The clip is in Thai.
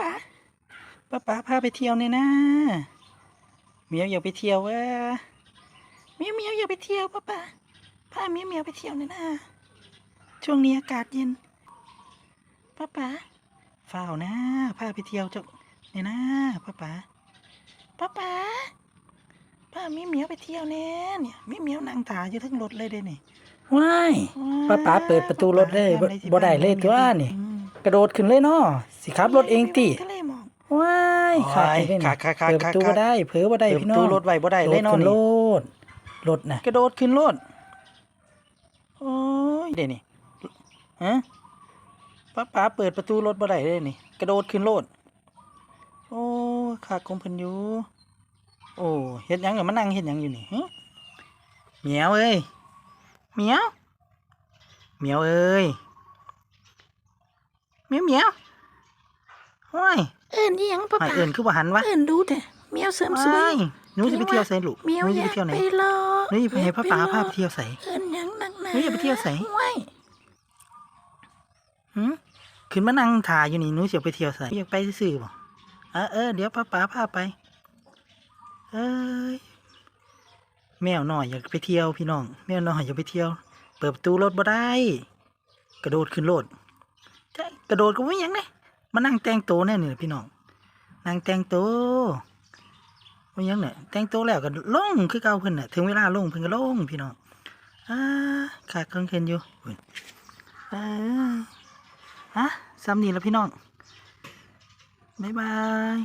ป๋าป้าป๋าพาไปเที่ยวเนี่ยนะเหมียวอยากไปเที่ยวเว้ยเหมียวเหมียวอยากไปเที่ยวป้าป๋าพาเหมียวเหมียวไปเที่ยวเนี่ยนะช่วงนี้อากาศเย็นป้าป๋าฝ้าวนะพาไปเที่ยวเจ้าเนี่ยนะป้าป๋าป้าป๋าพาเหมียวเหมียวไปเที่ยวเนี่ยเนี่ยเหมียวเหมียวนั่งถ่ายอยู่ทั้งรถเลยเด้นี่ว้ายป้าป๋าเปิดประตูรถเลยบ่บ่ได้เลยตัวนี่อืม กระโดดขึ้นเลยเนาะสิขับรถเองติทะเลหมอกว้ายโอ้ยขาดไปนี่ขาดขาดขาดเปิดประตูขาดบ่ได้เผลอบ่ได้เปิดพี่ประน้องตูรถไว้บ่ได้เลยเนาะโดดขึ้นนี่รถรถน่ะกระโดดขึ้นรถโอ้ยเดี๋ยวนี่ฮะป้าป๋าเปิดประตูรถบ่ได้เลยนี่ กระโดดขึ้นรถโอ้ขาคงเพิ่นอยู่โอ้เฮ็ดหยังกับมานั่งเฮ็ดหยังอยู่นี่ฮะเหมียวเอ้ยเหมียวเหมียวเอ้ยเห มียวเหมียวห้ยเอิ้นอีหยังป้าหายป๋าเอิ้นคือบ่หันวะเอิ้นดูแต่เมียวเสริมสวว้ายยหนูจะไปเที่ยวไสลูกเมียวหนูอจะยาไปกเที่ยวไหนไปรอหนูจะไปให้พ่อป๋าพาไปเที่ยวไส เอิ้นหยังนักหนาหนูอยากไปเที่ยวไส ว้ายหืมขึ้นมานั่งถ่ายอยู่นี่หนูจะไปเที่ยวไสอยากไปซื่อๆบ่เออเออเดี๋ยวป้าป๋าพาไป เอ้ยแมวน้อยอยากไปเที่ยวพี่น้อง แมวน้อยอยากไปเที่ยว เปิดประตูรถบ่ได้ กระโดดขึ้นรถใช่ก ระโดดก็ไม่ยังเลยมานั่งแต่งโตวแน่นี่พี่น้องนั่งแต่งโตไม่ยังเนี่ยแต่งโตแล้วก็ลงคือเก่าเพิ่นน่ะถึงเวลาลงเพิ่นก็ลงพี่น้องอ่าขาดเครื่องเคินอยู่เพิ่นเอ้ยฮะซ้ำนี่แล้วพี่น้องบ๊ายบาย